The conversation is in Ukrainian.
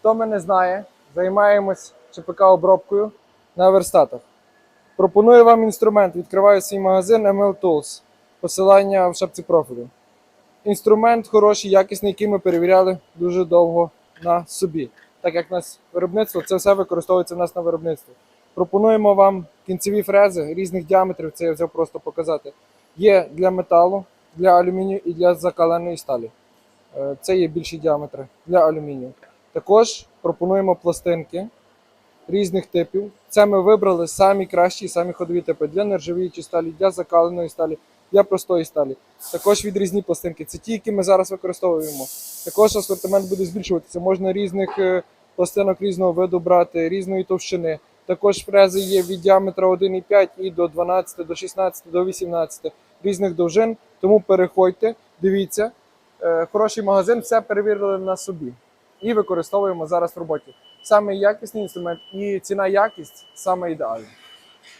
Хто мене знає, займаємось ЧПК обробкою на верстатах. Пропоную вам інструмент. Відкриваю свій магазин ML Tools. Посилання в шапці профілю. Інструмент хороший, якісний, який ми перевіряли дуже довго на собі. Так як у нас виробництво, це все використовується в нас на виробництві. Пропонуємо вам кінцеві фрези різних діаметрів, це я взяв просто показати. Є для металу, для алюмінію і для закаленої сталі. Е, Це є більші діаметри для алюмінію. Також пропонуємо пластинки різних типів. Це ми вибрали самі кращі, самі ходові типи для нержавіючої сталі, для закаленої сталі, для простої сталі. Також відрізні пластинки. Це ті, які ми зараз використовуємо. Також асортимент буде збільшуватися. Можна різних е, пластинок різного виду брати, різної товщини. Також фрези є від діаметра 1,5 і до 12, до 16, до 18 різних довжин. Тому переходьте, дивіться. Е, Хороший магазин, все перевірили на собі і використовуємо зараз в роботі. Саме якісний інструмент і ціна якість саме ідеальна.